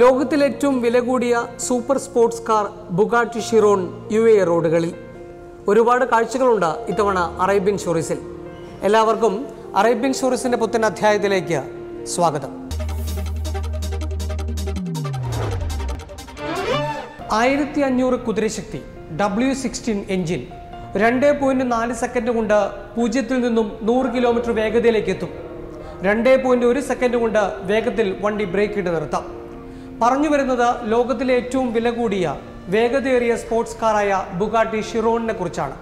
ലോകത്തിലെ ഏറ്റവും വില കൂടിയ super sports car Bugatti Chiron U A റോഡുകളിൽ. ഒരുപാട് കാഴ്ചകളുണ്ട് ഇത്തവണ അറേബ്യൻ ഷോറീസിൽ. എല്ലാവർക്കും അറേബ്യൻ ഷോറീസിന്റെ പുത്തൻ അധ്യായത്തിലേക്ക് സ്വാഗതം. ആയിരത്തി അഞ്ഞൂറ് കുതിരശക്തി ഡബ്ല്യു സിക്സ്റ്റീൻ എഞ്ചിൻ രണ്ട് പോയിന്റ് നാല് സെക്കൻഡ് കൊണ്ട് പൂജ്യത്തിൽ നിന്നും നൂറ് കിലോമീറ്റർ വേഗതയിലേക്ക് എത്തും. രണ്ട് പോയിന്റ് ഒരു സെക്കൻഡ് കൊണ്ട് വേഗത്തിൽ വണ്ടി ബ്രേക്ക് ഇട്ട് നിർത്താം. പറഞ്ഞു വരുന്നത് ലോകത്തിലെ ഏറ്റവും വില കൂടിയ വേഗതയേറിയ സ്പോർട്സ് കാറായ ബുഗാട്ടി ഷിറോണിനെ കുറിച്ചാണ്.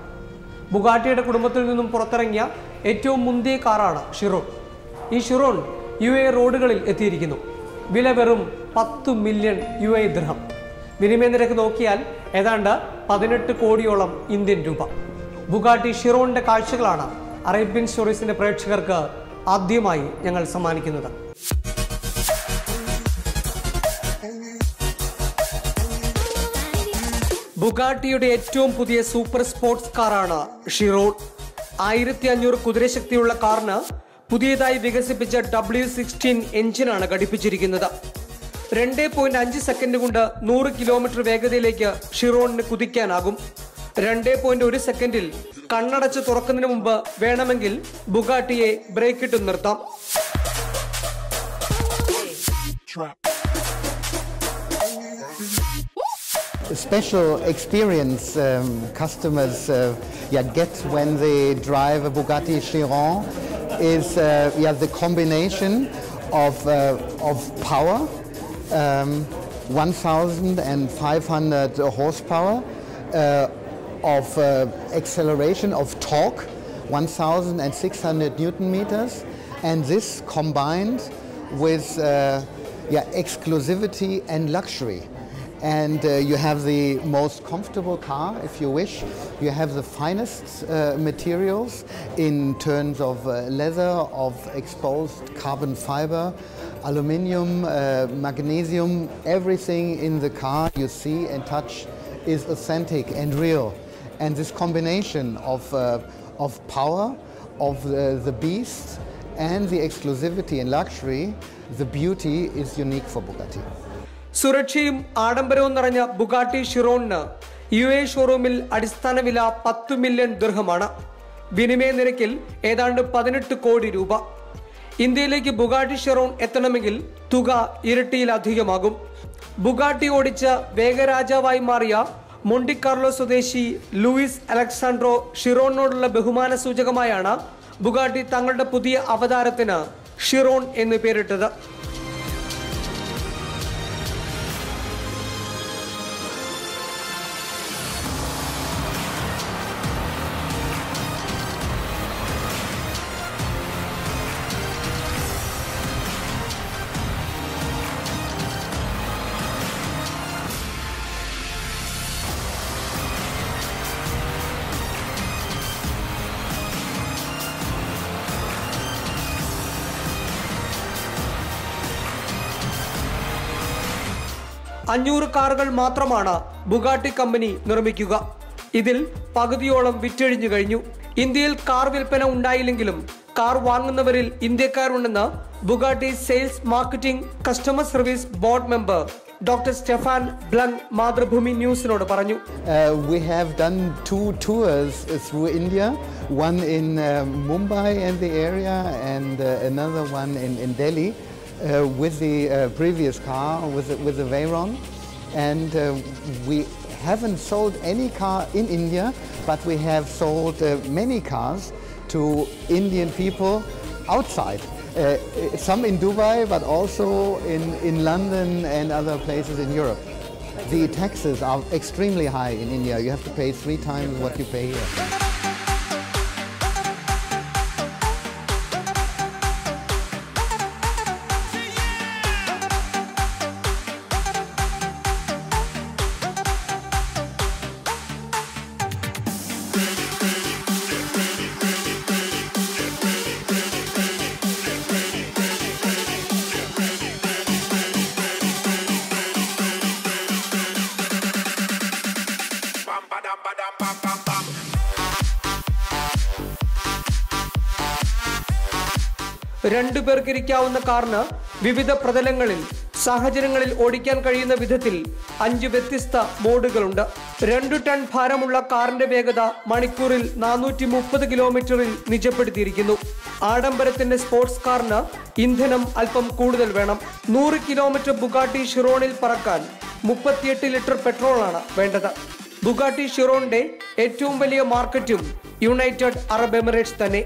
ബുഗാട്ടിയുടെ കുടുംബത്തിൽ നിന്നും പുറത്തിറങ്ങിയ ഏറ്റവും മുന്തിയ കാറാണ് ഷിറോൺ. ഈ ഷിറോൺ യു എ റോഡുകളിൽ എത്തിയിരിക്കുന്നു. വില വെറും പത്ത് മില്യൺ യു എ ദൃഹം. വിനിമയ നിരക്ക് നോക്കിയാൽ ഏതാണ്ട് പതിനെട്ട് കോടിയോളം ഇന്ത്യൻ രൂപ. ബുഗാട്ടി ഷിറോണിന്റെ കാഴ്ചകളാണ് അറേബ്യൻ സ്റ്റോറീസിന്റെ പ്രേക്ഷകർക്ക് ആദ്യമായി ഞങ്ങൾ സമ്മാനിക്കുന്നത്. ബുഗാട്ടിയുടെ ഏറ്റവും പുതിയ സൂപ്പർ സ്പോർട്സ് കാറാണ് ഷിറോൺ. ആയിരത്തി അഞ്ഞൂറ് കുതിരശക്തിയുള്ള കാറിന് പുതിയതായി വികസിപ്പിച്ച ഡബ്ല്യു സിക്സ്റ്റീൻ എഞ്ചിനാണ് ഘടിപ്പിച്ചിരിക്കുന്നത്. രണ്ട് പോയിന്റ് അഞ്ച് സെക്കൻഡ് കൊണ്ട് നൂറ് കിലോമീറ്റർ വേഗതയിലേക്ക് ഷിറോണിന് കുതിക്കാനാകും. രണ്ട് പോയിന്റ് ഒരു സെക്കൻഡിൽ കണ്ണടച്ച് തുറക്കുന്നതിന് മുമ്പ് വേണമെങ്കിൽ ബുഗാട്ടിയെ ബ്രേക്കിട്ട് നിർത്താം. Special experience um, customers uh, yeah, get when they drive a Bugatti Chiron is uh, yeah, the combination of, uh, of power, um, 1,500 horsepower, uh, of uh, acceleration, of torque, 1,600 newton meters, and this combined with uh, yeah, exclusivity and luxury and uh, you have the most comfortable car if you wish. You have the finest uh, materials in terms of uh, leather, of exposed carbon fiber, aluminium, uh, magnesium, everything in the car you see and touch is authentic and real. And this combination of, uh, of power, of the, the beast, and the exclusivity and luxury, the beauty is unique for Bugatti. സുരക്ഷയും ആഡംബരവും നിറഞ്ഞ Bugatti ഷിറോണിന് U A ഷോറൂമിൽ അടിസ്ഥാന വില പത്ത് million ദൃഹമാണ് വിനിമയ നിരക്കിൽ ഏതാണ്ട് പതിനെട്ട് കോടി രൂപ. ഇന്ത്യയിലേക്ക് ബുഗാട്ടി ഷെറോൺ എത്തണമെങ്കിൽ തുക ഇരട്ടിയിലധികമാകും. ബുഗാട്ടി ഓടിച്ച വേഗരാജാവായി മാറിയ മൊണ്ടിക്കാർലോ സ്വദേശി ലൂയിസ് അലക്സാൻഡ്രോ ഷിറോണിനോടുള്ള ബഹുമാന സൂചകമായാണ് ബുഗാട്ടി തങ്ങളുടെ പുതിയ അവതാരത്തിന് ഷിറോൺ എന്ന് പേരിട്ടത്. അഞ്ഞൂറ് കാറുകൾ മാത്രമാണ് ബുഗാട്ടി കമ്പനി നിർമ്മിക്കുക. ഇതിൽ പകുതിയോളം വിറ്റഴിഞ്ഞു കഴിഞ്ഞു. ഇന്ത്യയിൽ കാർ വിൽപ്പന ഉണ്ടായില്ലെങ്കിലും കാർ വാങ്ങുന്നവരിൽ ഇന്ത്യക്കാരുണ്ടെന്ന് Bugatti sales marketing customer service board member doctor Stephan Brungs Mathrubhumi ന്യൂസിനോട് പറഞ്ഞു. We have done to two tours India one in Mumbai and the area and the one in in Delhi. Uh, with the uh, previous car, with the, with the Veyron. And uh, we haven't sold any car in India, but we have sold uh, many cars to Indian people outside. Uh, some in Dubai, but also in, in London and other places in Europe. The taxes are extremely high in India. You have to pay three times what you pay here. രണ്ടു പേർക്കിരിക്കാവുന്ന കാറിന് വിവിധ പ്രതലങ്ങളിൽ സാഹചര്യങ്ങളിൽ ഓടിക്കാൻ കഴിയുന്ന വിധത്തിൽ അഞ്ച് വ്യത്യസ്ത മോഡുകളുണ്ട്. രണ്ടു ടൺ ഭാരമുള്ള കാറിന്റെ വേഗത മണിക്കൂറിൽ നാനൂറ്റി മുപ്പത് കിലോമീറ്ററിൽ നിജപ്പെടുത്തിയിരിക്കുന്നു. ആഡംബരത്തിന്റെ സ്പോർട്സ് കാറിന് ഇന്ധനം അല്പം കൂടുതൽ വേണം. നൂറ് കിലോമീറ്റർ ബുഗാട്ടി ഷിറോണിൽ പറക്കാൻ മുപ്പത്തിയെട്ട് ലിറ്റർ പെട്രോളാണ് വേണ്ടത്. ബുഗാട്ടി ഷിറോണിന്റെ ഏറ്റവും വലിയ മാർക്കറ്റും യുണൈറ്റഡ് അറബ് എമിറേറ്റ്സ് തന്നെ.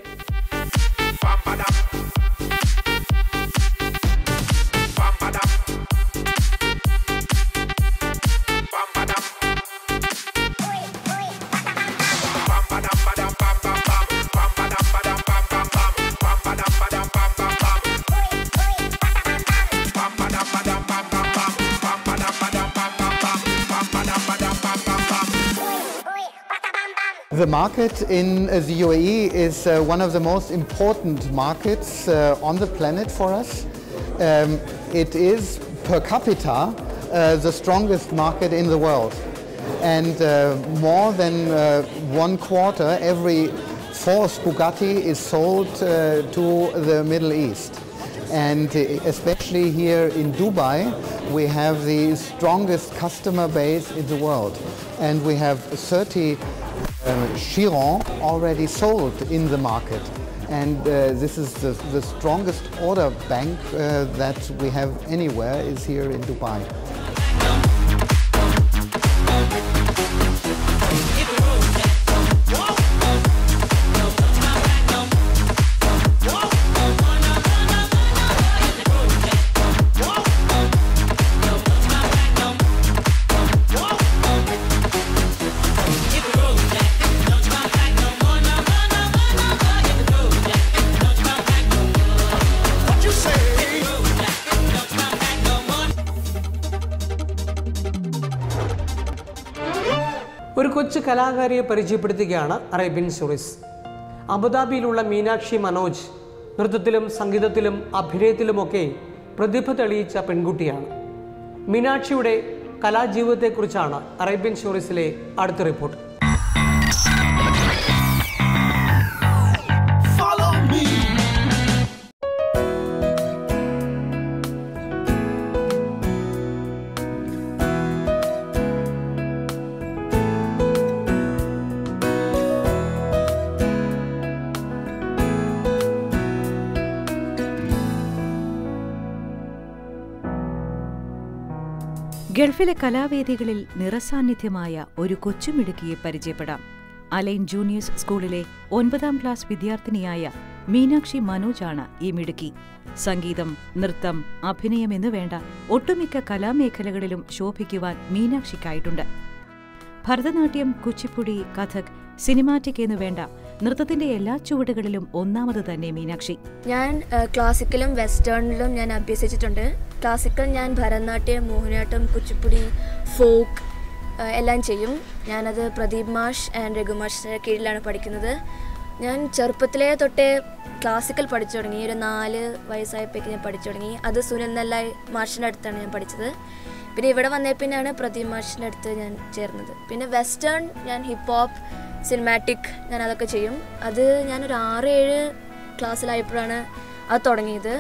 Market in uh, the UAE is uh, one of the most important markets uh, on the planet for us. Um, it is per capita the strongest market in the world. And more than one quarter, every fourth Bugatti is sold to the Middle East. And especially here in Dubai, we have the strongest customer base in the world. And we have 30 uh, Chiron already sold in the market. And uh, this is the, the strongest order bank uh, that we have anywhere is here in Dubai. കൊച്ചു കലാകാരിയെ പരിചയപ്പെടുത്തുകയാണ് Arabian Stories അബുദാബിയിലുള്ള മീനാക്ഷി മനോജ് നൃത്തത്തിലും സംഗീതത്തിലും അഭിനയത്തിലുമൊക്കെ പ്രതിഭ തെളിയിച്ച പെൺകുട്ടിയാണ്. മീനാക്ഷിയുടെ കലാജീവിതത്തെക്കുറിച്ചാണ് Arabian സ്റ്റോറീസിലെ അടുത്ത റിപ്പോർട്ട്. ഗൾഫിലെ കലാവേദികളിൽ നിറസാന്നിധ്യമായ ഒരു കൊച്ചുമിടുക്കിയെ പരിചയപ്പെടാം. അലൈൻ ജൂനിയേഴ്സ് സ്കൂളിലെ ഒൻപതാം ക്ലാസ് വിദ്യാർത്ഥിനിയായ മീനാക്ഷി മനോജാണ് ഈ മിടുക്കി. സംഗീതം നൃത്തം അഭിനയം എന്നു വേണ്ട ഒട്ടുമിക്ക കലാമേഖലകളിലും ശോഭിക്കുവാൻ മീനാക്ഷിക്കായിട്ടുണ്ട്. ഭരതനാട്യം കുച്ചിപ്പുടി കഥക് സിനിമാറ്റിക് എന്നു വേണ്ട നൃത്തത്തിന്റെ എല്ലാ ചുവടുകളിലും ഒന്നാമത് തന്നെ മീനാക്ഷി. ഞാൻ ക്ലാസിക്കലും വെസ്റ്റേണിലും ഞാൻ അഭ്യസിച്ചിട്ടുണ്ട്. ക്ലാസിക്കൽ ഞാൻ ഭരതനാട്യം മോഹിനിയാട്ടം കുച്ചിപ്പുടി ഫോക്ക് എല്ലാം ചെയ്യും. ഞാനത് പ്രദീപ് മാഷ് ആൻഡ് രഘുമാഷിന്റെ കീഴിലാണ് പഠിക്കുന്നത്. ഞാൻ ചെറുപ്പത്തിലേ തൊട്ടേ ക്ലാസിക്കൽ പഠിച്ചു തുടങ്ങി. ഒരു നാല് വയസ്സായപ്പോഴേക്ക് ഞാൻ പഠിച്ചു തുടങ്ങി. അത് സുനിൽ നെല്ലായി മാഷിന്റെ അടുത്താണ് ഞാൻ പഠിച്ചത്. പിന്നെ ഇവിടെ വന്നേ പിന്നെയാണ് പ്രദീപ് മാഷിന്റെ അടുത്ത് ഞാൻ ചേർന്നത്. പിന്നെ വെസ്റ്റേൺ ഞാൻ ഹിപ്പ് ഹോപ്പ് സിനിമാറ്റിക് ഞാൻ അതൊക്കെ ചെയ്യും. അത് ഞാനൊരു ആറ് ഏഴ് ക്ലാസ്സിലായപ്പോഴാണ് അത് തുടങ്ങിയത്.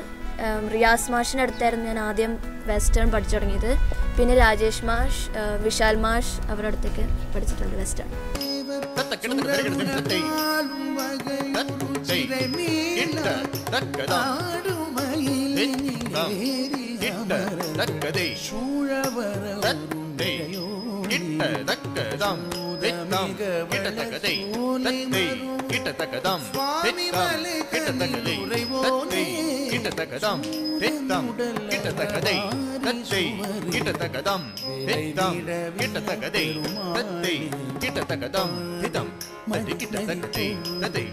റിയാസ് മാഷിന്റെ അടുത്തായിരുന്നു ഞാൻ ആദ്യം വെസ്റ്റേൺ പഠിച്ചു തുടങ്ങിയത് പിന്നെ രാജേഷ് മാഷ് ഏഹ്, വിശാൽ മാഷ് അവരുടെ അടുത്തേക്ക് പഠിച്ചിട്ടുണ്ട് വെസ്റ്റേൺ கிட்டத்தக்கதம் பித்தம் கிட்டத்தக்கதை தத்தை கிட்டத்தக்கதம் பித்தம் கிட்டத்தக்கதை தத்தை கிட்டத்தக்கதம் பித்தம் தத்தை கிட்டத்தக்கதை தத்தை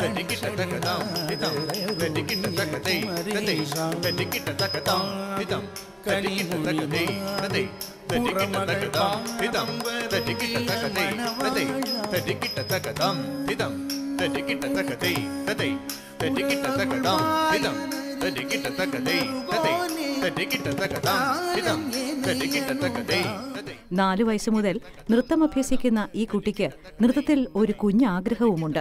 வெட்டிக்கிட்டதகதாம் பிதம் வெட்டிக்கிட்டதகதை ததை வெட்டிக்கிட்டதகதாம் பிதம் வெட்டிக்கிட்டதகதை ததை வெட்டிக்கிட்டதகதாம் பிதம் வெட்டிக்கிட்டதகதை ததை வெட்டிக்கிட்டதகதாம் பிதம் வெட்டிக்கிட்டதகதை ததை வெட்டிக்கிட்டதகதாம் பிதம் നാലു വയസ്സു മുതൽ നൃത്തം അഭ്യസിക്കുന്ന ഈ കുട്ടിക്ക് നൃത്തത്തിൽ ഒരു കുഞ്ഞാഗ്രഹവുമുണ്ട്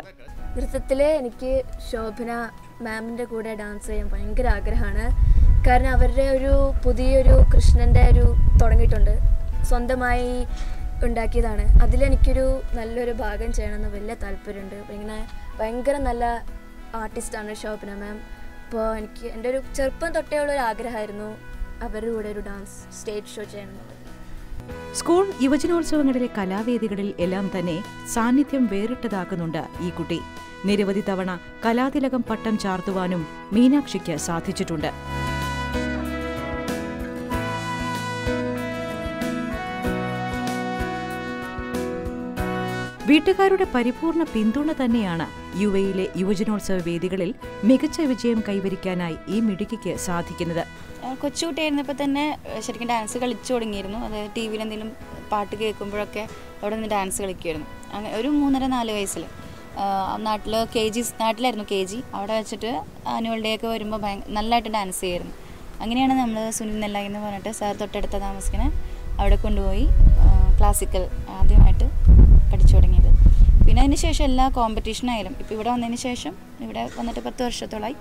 നൃത്തത്തിൽ എനിക്ക് ശോഭന മാമിന്റെ കൂടെ ഡാൻസ് ചെയ്യാൻ ഭയങ്കര ആഗ്രഹമാണ്. കാരണം അവരുടെ ഒരു പുതിയൊരു കൃഷ്ണന്റെ ഒരു തുടങ്ങിയിട്ടുണ്ട്. സ്വന്തമായി ഉണ്ടാക്കിയതാണ്. അതിലെനിക്കൊരു നല്ലൊരു ഭാഗം ചെയ്യണമെന്ന് വലിയ താല്പര്യമുണ്ട്. ഇങ്ങനെ ഭയങ്കര നല്ല ആർട്ടിസ്റ്റാണ് ശോഭന മാം. അപ്പോൾ എനിക്ക് എന്റെ ഒരു ചെറുപ്പം തൊട്ടേ ഉള്ള ഒരു ആഗ്രഹമായിരുന്നു അവരുടെ കൂടെ ഒരു ഡാൻസ് സ്റ്റേജ് ഷോ ചെയ്യണമെന്നുള്ളത് സ്കൂൾ യുവജനോത്സവങ്ങളിലെ കലാവേദികളിൽ എല്ലാം തന്നെ സാന്നിധ്യം വേറിട്ടതാക്കുന്നുണ്ട് ഈ കുട്ടി. നിരവധി തവണ കലാതിലകം പട്ടം ചാർത്തുവാനും മീനാക്ഷിക്ക് സാധിച്ചിട്ടുണ്ട്. വീട്ടുകാരുടെ പരിപൂർണ പിന്തുണ തന്നെയാണ് യു എയിലെ യുവജനോത്സവ വേദികളിൽ മികച്ച വിജയം കൈവരിക്കാനായി ഈ മിടുക്കിക്ക് സാധിക്കുന്നത്. കൊച്ചുകുട്ടിയായിരുന്നപ്പോൾ തന്നെ ശരിക്കും ഡാൻസ് കളിച്ചു തുടങ്ങിയിരുന്നു. അതായത് ടി വിയിൽ എന്തെങ്കിലും പാട്ട് കേൾക്കുമ്പോഴൊക്കെ അവിടെ നിന്ന് ഡാൻസ് കളിക്കുമായിരുന്നു. അങ്ങനെ ഒരു മൂന്നര നാല് വയസ്സിൽ നാട്ടിൽ കെ ജി നാട്ടിലായിരുന്നു കെ ജി. അവിടെ വെച്ചിട്ട് ആനുവൽ ഡേ ഒക്കെ വരുമ്പോൾ ഭയ നല്ലതായിട്ട് ഡാൻസ് ചെയ്യുമായിരുന്നു. അങ്ങനെയാണ് നമ്മൾ സുനിൽ നെല്ലായി എന്ന് പറഞ്ഞിട്ട് സാർ തൊട്ടടുത്ത താമസിക്കുന്ന അവിടെ കൊണ്ടുപോയി ക്ലാസിക്കൽ ആദ്യമായിട്ട് പഠിച്ചു തുടങ്ങിയത്. പിന്നെ അതിന് ശേഷം എല്ലാ കോമ്പറ്റീഷനായാലും ഇപ്പോൾ ഇവിടെ വന്നതിന് ശേഷം ഇവിടെ വന്നിട്ട് പത്ത് വർഷത്തോളമായി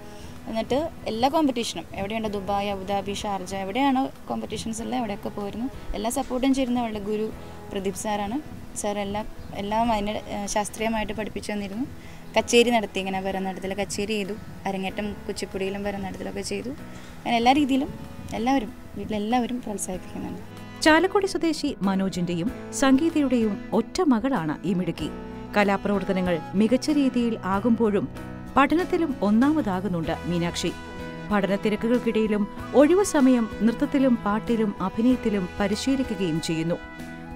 എന്നിട്ട് എല്ലാ കോമ്പറ്റീഷനും എവിടെയുണ്ട്? ദുബായ് അബുദാബി ഷാർജ എവിടെയാണോ കോമ്പറ്റീഷൻസ് എല്ലാം എവിടെയൊക്കെ പോയിരുന്നു എല്ലാ സപ്പോർട്ടും ചെയ്യുന്ന അവളുടെ ഗുരു പ്രദീപ് സാറാണ്. സാർ എല്ലാ എല്ലാം അതിന് ശാസ്ത്രീയമായിട്ട് പഠിപ്പിച്ചു തന്നിരുന്നു. കച്ചേരി നടത്തി ഇങ്ങനെ ഭരതനാട്യത്തിൽ കച്ചേരി ചെയ്തു. അരങ്ങേറ്റം കുച്ചിപ്പുടിയിലും ഭരതനാട്യത്തിലൊക്കെ ചെയ്തു. അങ്ങനെ എല്ലാ രീതിയിലും എല്ലാവരും വീട്ടിലെല്ലാവരും പ്രോത്സാഹിപ്പിക്കുന്നുണ്ട്. ചാലക്കുടി സ്വദേശി മനോജിന്റെയും സംഗീതയുടെയും ഒറ്റ മകളാണ് ഈ മിടുക്കി. കലാപ്രവർത്തനങ്ങൾ മികച്ച രീതിയിൽ ആകുമ്പോഴും പഠനത്തിലും ഒന്നാമതാകുന്നുണ്ട് മീനാക്ഷി. പഠനത്തിരക്കുകൾക്കിടയിലും ഒഴിവു സമയം നൃത്തത്തിലും പാട്ടിലും അഭിനയത്തിലും പരിശീലിക്കുകയും ചെയ്യുന്നു.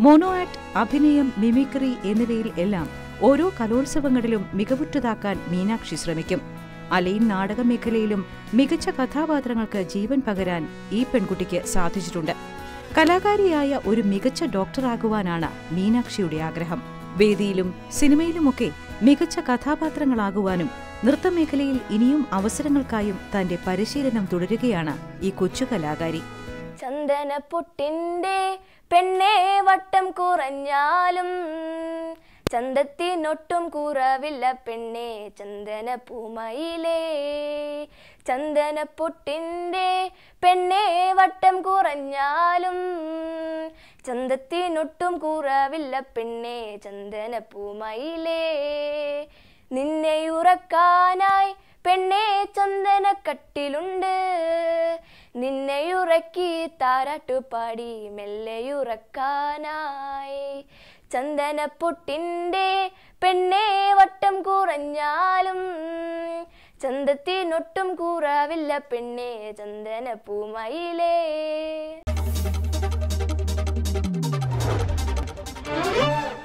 മോണോ ആക്ട് അഭിനയം മിമിക്രി എന്നിവയിൽ എല്ലാം ഓരോ കലോത്സവങ്ങളിലും മികവുറ്റതാക്കാൻ മീനാക്ഷി ശ്രമിക്കും. അലൈൻ നാടക മേഖലയിലും മികച്ച കഥാപാത്രങ്ങൾക്ക് ജീവൻ പകരാൻ ഈ പെൺകുട്ടിക്ക് സാധിച്ചിട്ടുണ്ട്. കലാകാരിയായ ഒരു മികച്ച ഡോക്ടറാകുവാനാണ് മീനാക്ഷിയുടെ ആഗ്രഹം. വേദിയിലും സിനിമയിലുമൊക്കെ മികച്ച കഥാപാത്രങ്ങളാകുവാനും നൃത്തമേഖലയിൽ ഇനിയും അവസരങ്ങൾക്കായും തന്റെ പരിശീലനം തുടരുകയാണ് ഈ കൊച്ചു കലാകാരി. ചന്ദന പൊട്ടിന്റെ പെണ്ണേ വട്ടം കുറഞ്ഞാലും ചന്തത്തിനൊട്ടും കുറവില്ല പെണ്ണെ. ചന്ദന പൂമയിലേ ചന്ദന പൊട്ടിന്റെ പെണ്ണെ. വട്ടം കുറഞ്ഞാലും ചന്തത്തിനൊട്ടും കുറവില്ല പെണ്ണെ. ചന്ദന പൂമയിലേ നിന്നെ ഉറക്കാനായി പെണ്ണെ. ചന്ദന കട്ടിലുണ്ട് നിന്നെയുറക്കി താരാട്ടുപാടി മെല്ലെയുറക്കാനായി ചന്ദനപ്പൊട്ടിന്റെ പെണ്ണേ വട്ടം കുറഞ്ഞാലും ചന്തത്തിനൊട്ടും കൂറാവില്ല പെണ്ണേ ചന്ദന പൂമയിലേ.